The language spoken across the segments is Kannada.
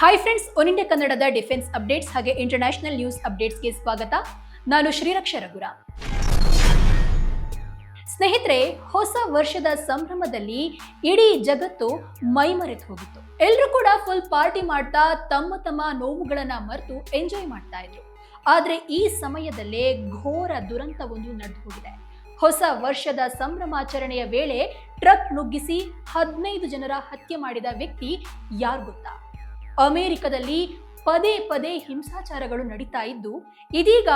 ಹಾಯ್ ಫ್ರೆಂಡ್ಸ್ ಒನ್ ಇಂಡಿಯಾ ಕನ್ನಡದ ಡಿಫೆನ್ಸ್ ಅಪ್ಡೇಟ್ಸ್ ಹಾಗೆ ಇಂಟರ್ನ್ಯಾಷನಲ್ ನ್ಯೂಸ್ ಅಪ್ಡೇಟ್ಸ್ಗೆ ಸ್ವಾಗತ. ನಾನು ಶ್ರೀರಕ್ಷ ರಘುರ. ಸ್ನೇಹಿತರೆ, ಹೊಸ ವರ್ಷದ ಸಂಭ್ರಮದಲ್ಲಿ ಇಡೀ ಜಗತ್ತು ಮೈಮರೆತು ಹೋಗಿತ್ತು. ಎಲ್ಲರೂ ಕೂಡ ಫುಲ್ ಪಾರ್ಟಿ ಮಾಡ್ತಾ ತಮ್ಮ ತಮ್ಮ ನೋವುಗಳನ್ನ ಮರೆತು ಎಂಜಾಯ್ ಮಾಡ್ತಾ ಇದ್ರು. ಆದ್ರೆ ಈ ಸಮಯದಲ್ಲೇ ಘೋರ ದುರಂತವೊಂದು ನಡೆದು ಹೋಗಿದೆ. ಹೊಸ ವರ್ಷದ ಸಂಭ್ರಮಾಚರಣೆಯ ವೇಳೆ ಟ್ರಕ್ ನುಗ್ಗಿಸಿ ಹದಿನೈದು ಜನರ ಹತ್ಯೆ ಮಾಡಿದ ವ್ಯಕ್ತಿ ಯಾರು ಗೊತ್ತಾ? ಅಮೆರಿಕದಲ್ಲಿ ಪದೇ ಪದೇ ಹಿಂಸಾಚಾರಗಳು ನಡೀತಾ ಇದ್ದು, ಇದೀಗ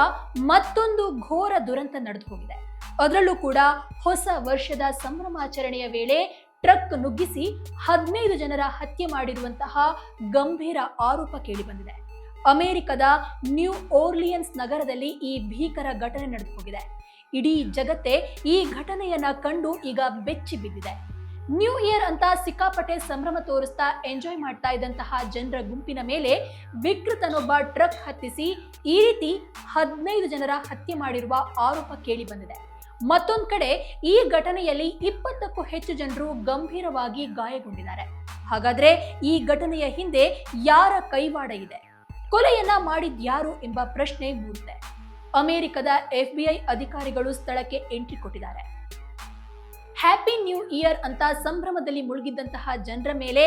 ಮತ್ತೊಂದು ಘೋರ ದುರಂತ ನಡೆದು ಹೋಗಿದೆ. ಅದರಲ್ಲೂ ಕೂಡ ಹೊಸ ವರ್ಷದ ಸಂಭ್ರಮಾಚರಣೆಯ ವೇಳೆ ಟ್ರಕ್ ನುಗ್ಗಿಸಿ ಹದಿನೈದು ಜನರ ಹತ್ಯೆ ಮಾಡಿರುವಂತಹ ಗಂಭೀರ ಆರೋಪ ಕೇಳಿಬಂದಿದೆ. ಅಮೆರಿಕದ ನ್ಯೂ ಓರ್ಲಿಯನ್ಸ್ ನಗರದಲ್ಲಿ ಈ ಭೀಕರ ಘಟನೆ ನಡೆದು ಹೋಗಿದೆ. ಇಡೀ ಜಗತ್ತೇ ಈ ಘಟನೆಯನ್ನ ಕಂಡು ಈಗ ಬೆಚ್ಚಿ ಬಿದ್ದಿದೆ. ನ್ಯೂ ಇಯರ್ ಅಂತ ಸಿಕ್ಕಾಪಟ್ಟೆ ಸಂಭ್ರಮ ತೋರಿಸ್ತಾ ಎಂಜಾಯ್ ಮಾಡ್ತಾ ಇದ್ದಂತಹ ಜನರ ಗುಂಪಿನ ಮೇಲೆ ವಿಕೃತನೊಬ್ಬ ಟ್ರಕ್ ಹತ್ತಿಸಿ ಈ ರೀತಿ ಹದಿನೈದು ಜನರ ಹತ್ಯೆ ಮಾಡಿರುವ ಆರೋಪ ಕೇಳಿ ಬಂದಿದೆ. ಮತ್ತೊಂದು ಕಡೆ ಈ ಘಟನೆಯಲ್ಲಿ ಇಪ್ಪತ್ತಕ್ಕೂ ಹೆಚ್ಚು ಜನರು ಗಂಭೀರವಾಗಿ ಗಾಯಗೊಂಡಿದ್ದಾರೆ. ಹಾಗಾದ್ರೆ ಈ ಘಟನೆಯ ಹಿಂದೆ ಯಾರ ಕೈವಾಡ ಇದೆ? ಕೊಲೆಯನ್ನ ಮಾಡಿದ್ಯಾರು ಎಂಬ ಪ್ರಶ್ನೆ ಮೂಡಿದೆ. ಅಮೆರಿಕದ ಎಫ್ಬಿಐ ಅಧಿಕಾರಿಗಳು ಸ್ಥಳಕ್ಕೆ ಎಂಟ್ರಿ ಕೊಟ್ಟಿದ್ದಾರೆ. ಹ್ಯಾಪಿ ನ್ಯೂ ಇಯರ್ ಅಂತ ಸಂಭ್ರಮದಲ್ಲಿ ಮುಳುಗಿದ್ದಂತಹ ಜನರ ಮೇಲೆ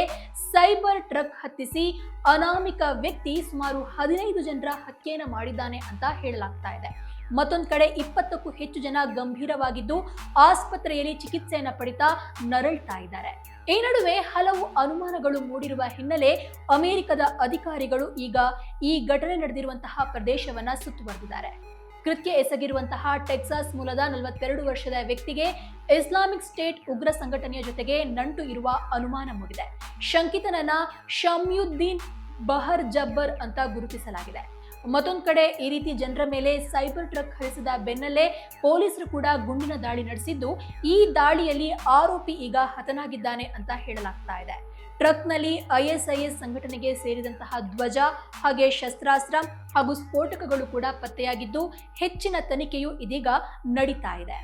ಸೈಬರ್ ಟ್ರಕ್ ಹತ್ತಿಸಿ ಅನಾಮಿಕ ವ್ಯಕ್ತಿ ಸುಮಾರು ಹದಿನೈದು ಜನರ ಹತ್ಯೆಯನ್ನು ಮಾಡಿದ್ದಾನೆ ಅಂತ ಹೇಳಲಾಗ್ತಾ ಇದೆ. ಮತ್ತೊಂದು ಕಡೆ ಇಪ್ಪತ್ತಕ್ಕೂ ಹೆಚ್ಚು ಜನ ಗಂಭೀರವಾಗಿದ್ದು ಆಸ್ಪತ್ರೆಯಲ್ಲಿ ಚಿಕಿತ್ಸೆಯನ್ನು ಪಡಿತಾ ನರಳ್ತಾ ಇದ್ದಾರೆ. ಈ ನಡುವೆ ಹಲವು ಅನುಮಾನಗಳು ಮೂಡಿರುವ ಹಿನ್ನೆಲೆ ಅಮೆರಿಕದ ಅಧಿಕಾರಿಗಳು ಈಗ ಈ ಘಟನೆ ನಡೆದಿರುವಂತಹ ಪ್ರದೇಶವನ್ನ ಸುತ್ತುವರೆದಿದ್ದಾರೆ. ಕೃತ್ಯ ಎಸಗಿರುವಂತಹ ಟೆಕ್ಸಾಸ್ ಮೂಲದ ನಲವತ್ತೆರಡು ವರ್ಷದ ವ್ಯಕ್ತಿಗೆ ಇಸ್ಲಾಮಿಕ್ ಸ್ಟೇಟ್ ಉಗ್ರ ಸಂಘಟನೆಯ ಜೊತೆಗೆ ನಂಟು ಇರುವ ಅನುಮಾನ ಮೂಡಿದೆ. ಶಂಕಿತನನ್ನ ಶಮ್ಯುದ್ದೀನ್ ಬಹರ್ ಜಬ್ಬರ್ ಅಂತ ಗುರುತಿಸಲಾಗಿದೆ. ಮತ್ತೊಂದು ಕಡೆ ಈ ರೀತಿ ಜನರ ಮೇಲೆ ಸೈಬರ್ ಟ್ರಕ್ ಹರಿಸಿದ ಬೆನ್ನಲ್ಲೇ ಪೊಲೀಸರು ಕೂಡ ಗುಂಡಿನ ದಾಳಿ ನಡೆಸಿದ್ದು, ಈ ದಾಳಿಯಲ್ಲಿ ಆರೋಪಿ ಈಗ ಹತನಾಗಿದ್ದಾನೆ ಅಂತ ಹೇಳಲಾಗ್ತಾ ಇದೆ. ಟ್ರಕ್ನಲ್ಲಿ ಐಎಸ್ಐಎಸ್ ಸಂಘಟನೆಗೆ ಸೇರಿದಂತಹ ಧ್ವಜ ಹಾಗೆ ಶಸ್ತ್ರಾಸ್ತ್ರ ಹಾಗೂ ಸ್ಫೋಟಕಗಳು ಕೂಡ ಪತ್ತೆಯಾಗಿದ್ದು, ಹೆಚ್ಚಿನ ತನಿಖೆಯು ಇದೀಗ ನಡೀತಾ ಇದೆ.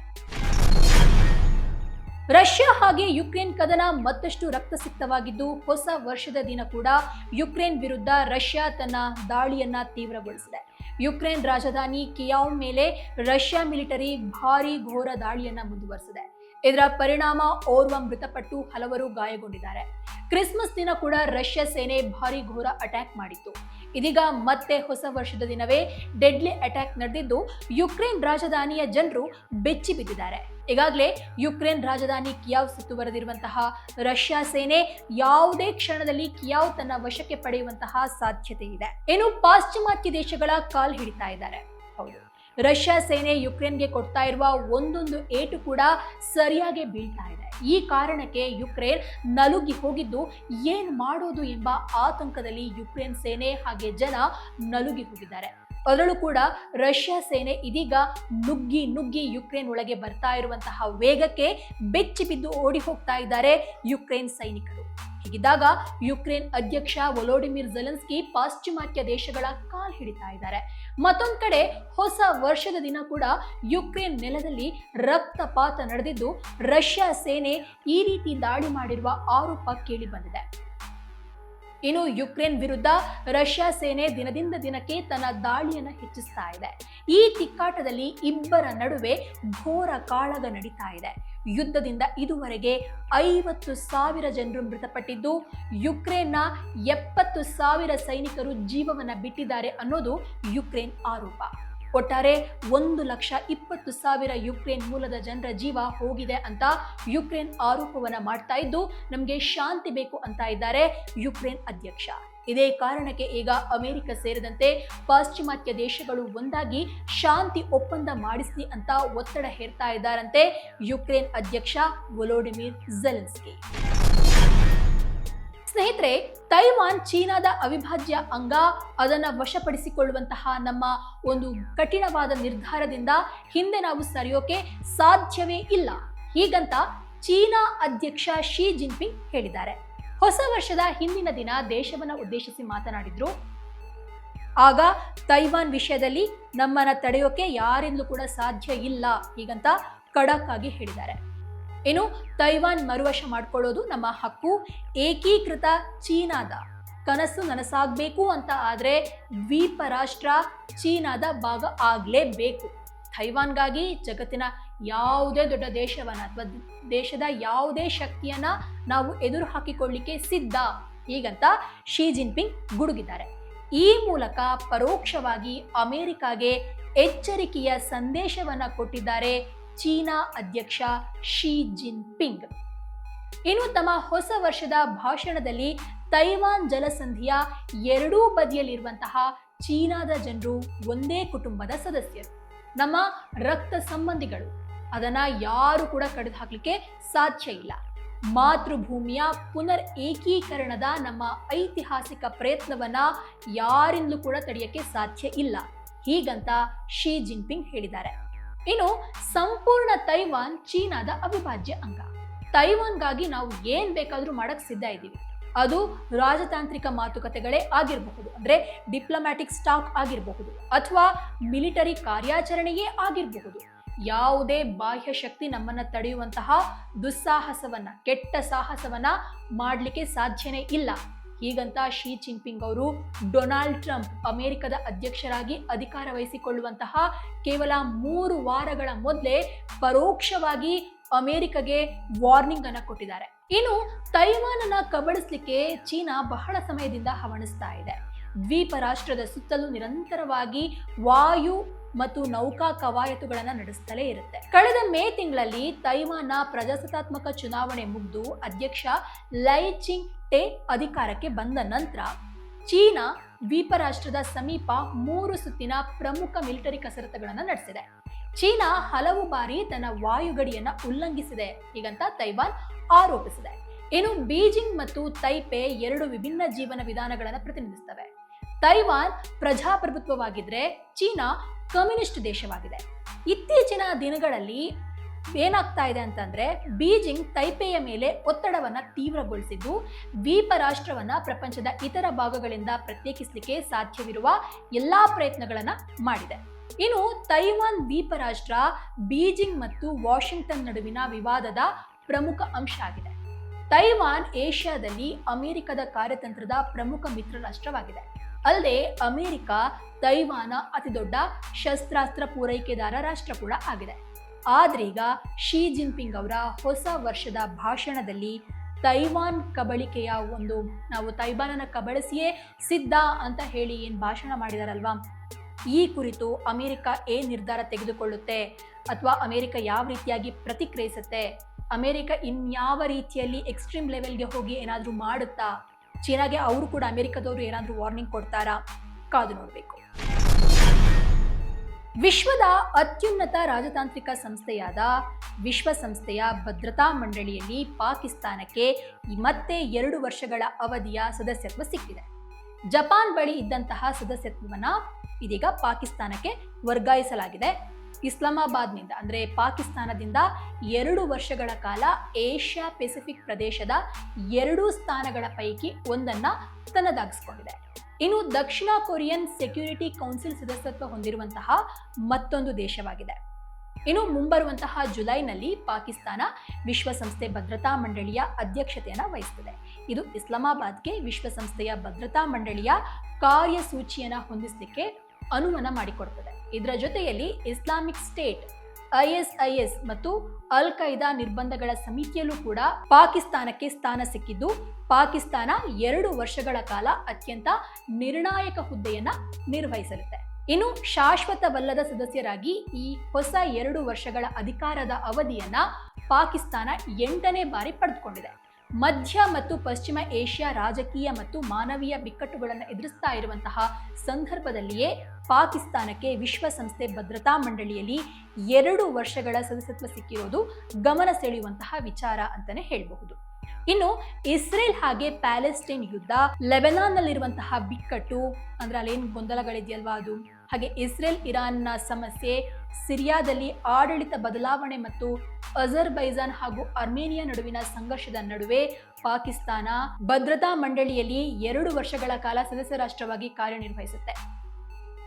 ರಷ್ಯಾ ಹಾಗೆ ಯುಕ್ರೇನ್ ಕದನ ಮತ್ತಷ್ಟು ರಕ್ತಸಿಕ್ತವಾಗಿದ್ದು ಹೊಸ ವರ್ಷದ ದಿನ ಕೂಡ ಯುಕ್ರೇನ್ ವಿರುದ್ಧ ರಷ್ಯಾ ತನ್ನ ದಾಳಿಯನ್ನ ತೀವ್ರಗೊಳಿಸಿದೆ. ಯುಕ್ರೇನ್ ರಾಜಧಾನಿ ಕಿಯಾವ್ ಮೇಲೆ ರಷ್ಯಾ ಮಿಲಿಟರಿ ಭಾರಿ ಘೋರ ದಾಳಿಯನ್ನ ಮುಂದುವರೆಸಿದೆ. ಇದರ ಪರಿಣಾಮ ಓರ್ವ ಮೃತಪಟ್ಟು ಹಲವರು ಗಾಯಗೊಂಡಿದ್ದಾರೆ. ಕ್ರಿಸ್ಮಸ್ ದಿನ ಕೂಡ ರಷ್ಯಾ ಸೇನೆ ಭಾರಿ ಘೋರ ಅಟ್ಯಾಕ್ ಮಾಡಿತ್ತು. ಇದೀಗ ಮತ್ತೆ ಹೊಸ ವರ್ಷದ ದಿನವೇ ಡೆಡ್ಲಿ ಅಟ್ಯಾಕ್ ನಡೆದಿದ್ದು ಯುಕ್ರೇನ್ ರಾಜಧಾನಿಯ ಜನರು ಬೆಚ್ಚಿ ಬಿದ್ದಿದ್ದಾರೆ. ಈಗಾಗಲೇ ಯುಕ್ರೇನ್ ರಾಜಧಾನಿ ಕಿಯಾವ್ ಸುತ್ತುವರೆದಿರುವಂತಹ ರಷ್ಯಾ ಸೇನೆ ಯಾವುದೇ ಕ್ಷಣದಲ್ಲಿ ಕಿಯಾವ್ ತನ್ನ ವಶಕ್ಕೆ ಪಡೆಯುವಂತಹ ಸಾಧ್ಯತೆ ಇದೆ. ಏನು ಪಾಶ್ಚಿಮಾತ್ಯ ದೇಶಗಳ ಕಾಲ್ ಹಿಡಿತಾ ಇದ್ದಾರೆ. ಹೌದು. ರಷ್ಯಾ ಸೇನೆ ಯುಕ್ರೇನ್ಗೆ ಕೊಡ್ತಾ ಇರುವ ಒಂದೊಂದು ಏಟು ಕೂಡ ಸರಿಯಾಗಿ ಬೀಳ್ತಾ ಇದೆ. ಈ ಕಾರಣಕ್ಕೆ ಯುಕ್ರೇನ್ ನಲುಗಿ ಹೋಗಿದ್ದು ಏನ್ ಮಾಡೋದು ಎಂಬ ಆತಂಕದಲ್ಲಿ ಯುಕ್ರೇನ್ ಸೇನೆ ಹಾಗೆ ಜನ ನಲುಗಿ ಹೋಗಿದ್ದಾರೆ. ಅದರಲ್ಲೂ ಕೂಡ ರಷ್ಯಾ ಸೇನೆ ಇದೀಗ ನುಗ್ಗಿ ನುಗ್ಗಿ ಯುಕ್ರೇನ್ ಒಳಗೆ ಬರ್ತಾ ಇರುವಂತಹ ವೇಗಕ್ಕೆ ಬೆಚ್ಚಿ ಬಿದ್ದು ಓಡಿ ಹೋಗ್ತಾ ಇದ್ದಾರೆ ಯುಕ್ರೇನ್ ಸೈನಿಕರು. ಹೀಗಿದ್ದಾಗ ಯುಕ್ರೇನ್ ಅಧ್ಯಕ್ಷ ವೊಲೋಡಿಮಿರ್ ಜೆಲೆನ್ಸ್ಕಿ ಪಾಶ್ಚಿಮಾತ್ಯ ದೇಶಗಳ ಕಾಲ್ ಹಿಡಿತಾ ಇದ್ದಾರೆ. ಮತ್ತೊಂದು ಕಡೆ ಹೊಸ ವರ್ಷದ ದಿನ ಕೂಡ ಯುಕ್ರೇನ್ ನೆಲದಲ್ಲಿ ರಕ್ತಪಾತ ನಡೆದಿದ್ದು, ರಷ್ಯಾ ಸೇನೆ ಈ ರೀತಿ ದಾಳಿ ಮಾಡಿರುವ ಆರೋಪ ಕೇಳಿ ಬಂದಿದೆ. ಇನ್ನು ಯುಕ್ರೇನ್ ವಿರುದ್ಧ ರಷ್ಯಾ ಸೇನೆ ದಿನದಿಂದ ದಿನಕ್ಕೆ ತನ್ನ ದಾಳಿಯನ್ನು ಹೆಚ್ಚಿಸ್ತಾ ಇದೆ. ಈ ತಿಕ್ಕಾಟದಲ್ಲಿ ಇಬ್ಬರ ನಡುವೆ ಘೋರ ಕಾಳಗ ನಡೀತಾ ಇದೆ. ಯುದ್ಧದಿಂದ ಇದುವರೆಗೆ ಐವತ್ತು ಸಾವಿರ ಜನರು ಮೃತಪಟ್ಟಿದ್ದು, ಯುಕ್ರೇನ್ನ ಎಪ್ಪತ್ತು ಸಾವಿರ ಸೈನಿಕರು ಜೀವವನ್ನು ಬಿಟ್ಟಿದ್ದಾರೆ ಅನ್ನೋದು ಯುಕ್ರೇನ್ ಆರೋಪ. ಒಟ್ಟಾರೆ ಒಂದು ಲಕ್ಷ ಇಪ್ಪತ್ತು ಸಾವಿರ ಯುಕ್ರೇನ್ ಮೂಲದ ಜನರ ಜೀವ ಹೋಗಿದೆ ಅಂತ ಯುಕ್ರೇನ್ ಆರೋಪವನ್ನ ಮಾಡ್ತಾ ಇದ್ದು ನಮಗೆ ಶಾಂತಿ ಬೇಕು ಅಂತ ಇದ್ದಾರೆ ಯುಕ್ರೇನ್ ಅಧ್ಯಕ್ಷ. ಇದೇ ಕಾರಣಕ್ಕೆ ಈಗ ಅಮೆರಿಕ ಸೇರಿದಂತೆ ಪಾಶ್ಚಿಮಾತ್ಯ ದೇಶಗಳು ಒಂದಾಗಿ ಶಾಂತಿ ಒಪ್ಪಂದ ಮಾಡಿಸಲಿ ಅಂತ ಒತ್ತಡ ಹೇರ್ತಾ ಇದ್ದಾರಂತೆ ಯುಕ್ರೇನ್ ಅಧ್ಯಕ್ಷ ವೊಲೋಡಿಮಿರ್ ಜೆಲೆನ್ಸ್ಕಿ ಸ್ನೇಹಿತರೆ, ತೈವಾನ್ ಚೀನಾದ ಅವಿಭಾಜ್ಯ ಅಂಗ ಅದನ್ನು ವಶಪಡಿಸಿಕೊಳ್ಳುವಂತಹ ನಮ್ಮ ಒಂದು ಕಠಿಣವಾದ ನಿರ್ಧಾರದಿಂದ ಹಿಂದೆ ನಾವು ಸರಿಯೋಕೆ ಸಾಧ್ಯವೇ ಇಲ್ಲ. ಹೀಗಂತ ಚೀನಾ ಅಧ್ಯಕ್ಷ ಶಿ ಜಿನ್ಪಿಂಗ್ ಹೇಳಿದ್ದಾರೆ. ಹೊಸ ವರ್ಷದ ಹಿಂದಿನ ದಿನ ದೇಶವನ್ನ ಉದ್ದೇಶಿಸಿ ಮಾತನಾಡಿದ್ರು. ಆಗ ತೈವಾನ್ ವಿಷಯದಲ್ಲಿ ನಮ್ಮನ್ನ ತಡೆಯೋಕೆ ಯಾರಿಂದಲೂ ಕೂಡ ಸಾಧ್ಯ ಇಲ್ಲ ಹೀಗಂತ ಖಡಕ್ ಆಗಿ ಹೇಳಿದ್ದಾರೆ. ಇನ್ನು ತೈವಾನ್ ಮರುವಶ ಮಾಡಿಕೊಳ್ಳೋದು ನಮ್ಮ ಹಕ್ಕು. ಏಕೀಕೃತ ಚೀನಾದ ಕನಸು ನನಸಾಗಬೇಕು ಅಂತ ಆದರೆ ದ್ವೀಪ ರಾಷ್ಟ್ರ ಚೀನಾದ ಭಾಗ ಆಗಲೇಬೇಕು. ತೈವಾನ್ಗಾಗಿ ಜಗತ್ತಿನ ಯಾವುದೇ ದೊಡ್ಡ ದೇಶವನ್ನು ಅಥವಾ ದೇಶದ ಯಾವುದೇ ಶಕ್ತಿಯನ್ನು ನಾವು ಎದುರು ಹಾಕಿಕೊಳ್ಳಿಕ್ಕೆ ಸಿದ್ಧ. ಹೀಗಂತ ಶಿ ಜಿನ್ಪಿಂಗ್ ಗುಡುಗಿದ್ದಾರೆ. ಈ ಮೂಲಕ ಪರೋಕ್ಷವಾಗಿ ಅಮೆರಿಕಾಗೆ ಎಚ್ಚರಿಕೆಯ ಸಂದೇಶವನ್ನು ಕೊಟ್ಟಿದ್ದಾರೆ ಚೀನಾ ಅಧ್ಯಕ್ಷ ಶಿ ಜಿನ್ಪಿಂಗ್. ಇನ್ನು ತಮ್ಮ ಹೊಸ ವರ್ಷದ ಭಾಷಣದಲ್ಲಿ ತೈವಾನ್ ಜಲಸಂಧಿಯ ಎರಡೂ ಬದಿಯಲ್ಲಿರುವಂತಹ ಚೀನಾದ ಜನರು ಒಂದೇ ಕುಟುಂಬದ ಸದಸ್ಯರು. ನಮ್ಮ ರಕ್ತ ಸಂಬಂಧಿಗಳು. ಅದನ್ನ ಯಾರು ಕೂಡ ಕಡಿದು ಹಾಕಲಿಕ್ಕೆ ಸಾಧ್ಯ ಇಲ್ಲ. ಮಾತೃಭೂಮಿಯ ಪುನರ್ ಏಕೀಕರಣದ ನಮ್ಮ ಐತಿಹಾಸಿಕ ಪ್ರಯತ್ನವನ್ನ ಯಾರಿಂದಲೂ ಕೂಡ ತಡೆಯಕ್ಕೆ ಸಾಧ್ಯ ಇಲ್ಲ. ಹೀಗಂತ ಶಿ ಜಿನ್ಪಿಂಗ್ ಹೇಳಿದ್ದಾರೆ. ಇನ್ನು ಸಂಪೂರ್ಣ ತೈವಾನ್ ಚೀನಾದ ಅವಿಭಾಜ್ಯ ಅಂಗ. ತೈವಾನ್ಗಾಗಿ ನಾವು ಏನ್ ಬೇಕಾದ್ರೂ ಮಾಡಕ್ ಸಿದ್ಧ ಇದ್ದೀವಿ. ಅದು ರಾಜತಾಂತ್ರಿಕ ಮಾತುಕತೆಗಳೇ ಆಗಿರಬಹುದು, ಅಂದ್ರೆ ಡಿಪ್ಲೊಮ್ಯಾಟಿಕ್ ಸ್ಟಾಕ್ ಆಗಿರಬಹುದು, ಅಥವಾ ಮಿಲಿಟರಿ ಕಾರ್ಯಾಚರಣೆಯೇ ಆಗಿರಬಹುದು. ಯಾವುದೇ ಬಾಹ್ಯ ಶಕ್ತಿ ನಮ್ಮನ್ನ ತಡೆಯುವಂತಹ ದುಸ್ಸಾಹಸವನ್ನ, ಕೆಟ್ಟ ಸಾಹಸವನ್ನ ಮಾಡಲಿಕ್ಕೆ ಸಾಧ್ಯನೇ ಇಲ್ಲ. ಹೀಗಂತ ಶಿ ಜಿನ್ಪಿಂಗ್ ಅವರು ಡೊನಾಲ್ಡ್ ಟ್ರಂಪ್ ಅಮೆರಿಕದ ಅಧ್ಯಕ್ಷರಾಗಿ ಅಧಿಕಾರ ವಹಿಸಿಕೊಳ್ಳುವಂತಹ ಕೇವಲ ಮೂರು ವಾರಗಳ ಮೊದಲೇ ಪರೋಕ್ಷವಾಗಿ ಅಮೆರಿಕಗೆ ವಾರ್ನಿಂಗ್ ಅನ್ನು ಕೊಟ್ಟಿದ್ದಾರೆ. ಇನ್ನು ತೈವಾನನ್ನ ಕಬಳಿಸ್ಲಿಕ್ಕೆ ಚೀನಾ ಬಹಳ ಸಮಯದಿಂದ ಹವಣಿಸ್ತಾ ಇದೆ. ದ್ವೀಪ ರಾಷ್ಟ್ರದ ಸುತ್ತಲೂ ನಿರಂತರವಾಗಿ ವಾಯು ಮತ್ತು ನೌಕಾ ಕವಾಯತುಗಳನ್ನು ನಡೆಸುತ್ತಲೇ ಇರುತ್ತೆ. ಕಳೆದ ಮೇ ತಿಂಗಳಲ್ಲಿ ತೈವಾನ್ನ ಪ್ರಜಾಸತ್ತಾತ್ಮಕ ಚುನಾವಣೆ ಮುಗಿದು ಅಧ್ಯಕ್ಷ ಲೈ ಚಿಂಗ್ ಟೆ ಅಧಿಕಾರಕ್ಕೆ ಬಂದ ನಂತರ ಚೀನಾ ದ್ವೀಪ ರಾಷ್ಟ್ರದ ಸಮೀಪ ಮೂರು ಸುತ್ತಿನ ಪ್ರಮುಖ ಮಿಲಿಟರಿ ಕಸರತ್ತುಗಳನ್ನು ನಡೆಸಿದೆ. ಚೀನಾ ಹಲವು ಬಾರಿ ತನ್ನ ವಾಯುಗಡಿಯನ್ನ ಉಲ್ಲಂಘಿಸಿದೆ ಹೀಗಂತ ತೈವಾನ್ ಆರೋಪಿಸಿದೆ. ಇನ್ನು ಬೀಜಿಂಗ್ ಮತ್ತು ತೈಪೆ ಎರಡು ವಿಭಿನ್ನ ಜೀವನ ವಿಧಾನಗಳನ್ನು ಪ್ರತಿನಿಧಿಸ್ತವೆ. ತೈವಾನ್ ಪ್ರಜಾಪ್ರಭುತ್ವವಾಗಿದ್ರೆ ಚೀನಾ ಕಮ್ಯುನಿಸ್ಟ್ ದೇಶವಾಗಿದೆ. ಇತ್ತೀಚಿನ ದಿನಗಳಲ್ಲಿ ಏನಾಗ್ತಾ ಇದೆ ಅಂತಂದ್ರೆ ಬೀಜಿಂಗ್ ತೈಪೆಯ ಮೇಲೆ ಒತ್ತಡವನ್ನ ತೀವ್ರಗೊಳಿಸಿದ್ದು, ದ್ವೀಪ ರಾಷ್ಟ್ರವನ್ನ ಪ್ರಪಂಚದ ಇತರ ಭಾಗಗಳಿಂದ ಪ್ರತ್ಯೇಕಿಸಲಿಕ್ಕೆ ಸಾಧ್ಯವಿರುವ ಎಲ್ಲಾ ಪ್ರಯತ್ನಗಳನ್ನ ಮಾಡಿದೆ. ಇನ್ನು ತೈವಾನ್ ದ್ವೀಪ ರಾಷ್ಟ್ರ ಬೀಜಿಂಗ್ ಮತ್ತು ವಾಷಿಂಗ್ಟನ್ ನಡುವಿನ ವಿವಾದದ ಪ್ರಮುಖ ಅಂಶ ಆಗಿದೆ. ತೈವಾನ್ ಏಷ್ಯಾದಲ್ಲಿ ಅಮೆರಿಕದ ಕಾರ್ಯತಂತ್ರದ ಪ್ರಮುಖ ಮಿತ್ರ ರಾಷ್ಟ್ರವಾಗಿದೆ ಅಲ್ಲದೆ ಅಮೆರಿಕ ತೈವಾನ ಅತಿದೊಡ್ಡ ಶಸ್ತ್ರಾಸ್ತ್ರ ಪೂರೈಕೆದಾರ ರಾಷ್ಟ್ರ ಕೂಡ ಆಗಿದೆ. ಆದ್ರೀಗ ಶಿ ಜಿನ್ಪಿಂಗ್ ಅವರ ಹೊಸ ವರ್ಷದ ಭಾಷಣದಲ್ಲಿ ತೈವಾನ್ ಕಬಳಿಕೆಯ ಒಂದು ನಾವು ತೈವಾನನ ಕಬಳಿಸಿಯೇ ಸಿದ್ಧ ಅಂತ ಹೇಳಿ ಏನು ಭಾಷಣ ಮಾಡಿದಾರಲ್ವಾ? ಈ ಕುರಿತು ಅಮೆರಿಕ ಏನ್ ನಿರ್ಧಾರ ತೆಗೆದುಕೊಳ್ಳುತ್ತೆ? ಅಥವಾ ಅಮೆರಿಕ ಯಾವ ರೀತಿಯಾಗಿ ಪ್ರತಿಕ್ರಿಯಿಸುತ್ತೆ? ಅಮೆರಿಕ ಇನ್ಯಾವ ರೀತಿಯಲ್ಲಿ ಎಕ್ಸ್ಟ್ರೀಮ್ ಲೆವೆಲ್ಗೆ ಹೋಗಿ ಏನಾದರೂ ಮಾಡುತ್ತಾ? ಚೀನಾಗೆ ಅವರು ಕೂಡ ಅಮೆರಿಕದವರು ಏನಾದರೂ ವಾರ್ನಿಂಗ್ ಕೊಡ್ತಾರಾ ಕಾದು ನೋಡಬೇಕು. ವಿಶ್ವದ ಅತ್ಯುನ್ನತ ರಾಜತಾಂತ್ರಿಕ ಸಂಸ್ಥೆಯಾದ ವಿಶ್ವಸಂಸ್ಥೆಯ ಭದ್ರತಾ ಮಂಡಳಿಯಲ್ಲಿ ಪಾಕಿಸ್ತಾನಕ್ಕೆ ಮತ್ತೆ ಎರಡು ವರ್ಷಗಳ ಅವಧಿಯ ಸದಸ್ಯತ್ವ ಸಿಕ್ಕಿದೆ. ಜಪಾನ್ ಬಳಿ ಇದ್ದಂತಹ ಸದಸ್ಯತ್ವವನ್ನು ಇದೀಗ ಪಾಕಿಸ್ತಾನಕ್ಕೆ ವರ್ಗಾಯಿಸಲಾಗಿದೆ. ಇಸ್ಲಾಮಾಬಾದ್ನಿಂದ, ಅಂದರೆ ಪಾಕಿಸ್ತಾನದಿಂದ ಎರಡು ವರ್ಷಗಳ ಕಾಲ ಏಷ್ಯಾ ಪೆಸಿಫಿಕ್ ಪ್ರದೇಶದ ಎರಡೂ ಸ್ಥಾನಗಳ ಪೈಕಿ ಒಂದನ್ನು ತನ್ನದಾಗಿಸ್ಕೊಂಡಿದೆ. ಇನ್ನು ದಕ್ಷಿಣ ಕೊರಿಯನ್ ಸೆಕ್ಯೂರಿಟಿ ಕೌನ್ಸಿಲ್ ಸದಸ್ಯತ್ವ ಹೊಂದಿರುವಂತಹ ಮತ್ತೊಂದು ದೇಶವಾಗಿದೆ. ಇನ್ನು ಮುಂಬರುವಂತಹ ಜುಲೈನಲ್ಲಿ ಪಾಕಿಸ್ತಾನ ವಿಶ್ವಸಂಸ್ಥೆ ಭದ್ರತಾ ಮಂಡಳಿಯ ಅಧ್ಯಕ್ಷತೆಯನ್ನು ವಹಿಸುತ್ತದೆ. ಇದು ಇಸ್ಲಾಮಾಬಾದ್ಗೆ ವಿಶ್ವಸಂಸ್ಥೆಯ ಭದ್ರತಾ ಮಂಡಳಿಯ ಕಾರ್ಯಸೂಚಿಯನ್ನು ಹೊಂದಿಸಲಿಕ್ಕೆ ಅನುಮಾನ ಮಾಡಿಕೊಡ್ತದೆ. ಇದರ ಜೊತೆಯಲ್ಲಿ ಇಸ್ಲಾಮಿಕ್ ಸ್ಟೇಟ್ ಐಎಸ್ಐಎಸ್ ಮತ್ತು ಅಲ್ ಖೈದಾ ನಿರ್ಬಂಧಗಳ ಸಮಿತಿಯಲ್ಲೂ ಕೂಡ ಪಾಕಿಸ್ತಾನಕ್ಕೆ ಸ್ಥಾನ ಸಿಕ್ಕಿದ್ದು, ಪಾಕಿಸ್ತಾನ ಎರಡು ವರ್ಷಗಳ ಕಾಲ ಅತ್ಯಂತ ನಿರ್ಣಾಯಕ ಹುದ್ದೆಯನ್ನ ನಿರ್ವಹಿಸಲಿದೆ. ಇನ್ನು ಶಾಶ್ವತವಲ್ಲದ ಸದಸ್ಯರಾಗಿ ಈ ಹೊಸ ಎರಡು ವರ್ಷಗಳ ಅಧಿಕಾರದ ಅವಧಿಯನ್ನ ಪಾಕಿಸ್ತಾನ ಎಂಟನೇ ಬಾರಿ ಪಡೆದುಕೊಂಡಿದೆ. ಮಧ್ಯ ಮತ್ತು ಪಶ್ಚಿಮ ಏಷ್ಯಾ ರಾಜಕೀಯ ಮತ್ತು ಮಾನವೀಯ ಬಿಕ್ಕಟ್ಟುಗಳನ್ನು ಎದುರಿಸ್ತಾ ಇರುವಂತಹ ಸಂದರ್ಭದಲ್ಲಿಯೇ ಪಾಕಿಸ್ತಾನಕ್ಕೆ ವಿಶ್ವಸಂಸ್ಥೆ ಭದ್ರತಾ ಮಂಡಳಿಯಲ್ಲಿ ಎರಡು ವರ್ಷಗಳ ಸದಸ್ಯತ್ವ ಸಿಕ್ಕಿರೋದು ಗಮನ ಸೆಳೆಯುವಂತಹ ವಿಚಾರ ಅಂತಾನೆ ಹೇಳಬಹುದು. ಇನ್ನು ಇಸ್ರೇಲ್ ಹಾಗೆ ಪ್ಯಾಲೆಸ್ಟೈನ್ ಯುದ್ಧ, ಲೆಬನಾನ್ನಲ್ಲಿರುವಂತಹ ಬಿಕ್ಕಟ್ಟು, ಅಂದ್ರೆ ಅಲ್ಲೇನು ಗೊಂದಲಗಳಿದೆಯಲ್ವಾ ಅದು? ಹಾಗೆ ಇಸ್ರೇಲ್ ಇರಾನ್ನ ಸಮಸ್ಯೆ, ಸಿರಿಯಾದಲ್ಲಿ ಆಡಳಿತ ಬದಲಾವಣೆ ಮತ್ತು ಅಜರ್ಬೈಜಾನ್ ಹಾಗೂ ಅರ್ಮೇನಿಯಾ ನಡುವಿನ ಸಂಘರ್ಷದ ನಡುವೆ ಪಾಕಿಸ್ತಾನ ಭದ್ರತಾ ಮಂಡಳಿಯಲ್ಲಿ ಎರಡು ವರ್ಷಗಳ ಕಾಲ ಸದಸ್ಯ ರಾಷ್ಟ್ರವಾಗಿ ಕಾರ್ಯನಿರ್ವಹಿಸುತ್ತೆ.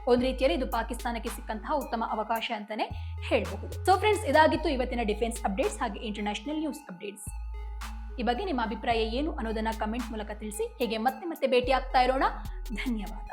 ಒಂದು ರೀತಿಯಲ್ಲಿ ಇದು ಪಾಕಿಸ್ತಾನಕ್ಕೆ ಸಿಕ್ಕಂತಹ ಉತ್ತಮ ಅವಕಾಶ ಅಂತಾನೆ ಹೇಳಬಹುದು. ಸೊ ಫ್ರೆಂಡ್ಸ್ ಇದಾಗಿತ್ತು ಇವತ್ತಿನ ಡಿಫೆನ್ಸ್ ಅಪ್ಡೇಟ್ಸ್ ಹಾಗೆ ಇಂಟರ್ನ್ಯಾಷನಲ್ ನ್ಯೂಸ್ ಅಪ್ಡೇಟ್ಸ್ ಈ ಬಗ್ಗೆ ನಿಮ್ಮ ಅಭಿಪ್ರಾಯ ಏನು ಅನ್ನೋದನ್ನ ಕಮೆಂಟ್ ಮೂಲಕ ತಿಳಿಸಿ. ಹೀಗೆ ಮತ್ತೆ ಮತ್ತೆ ಭೇಟಿ ಆಗ್ತಾ ಇರೋಣ. ಧನ್ಯವಾದ.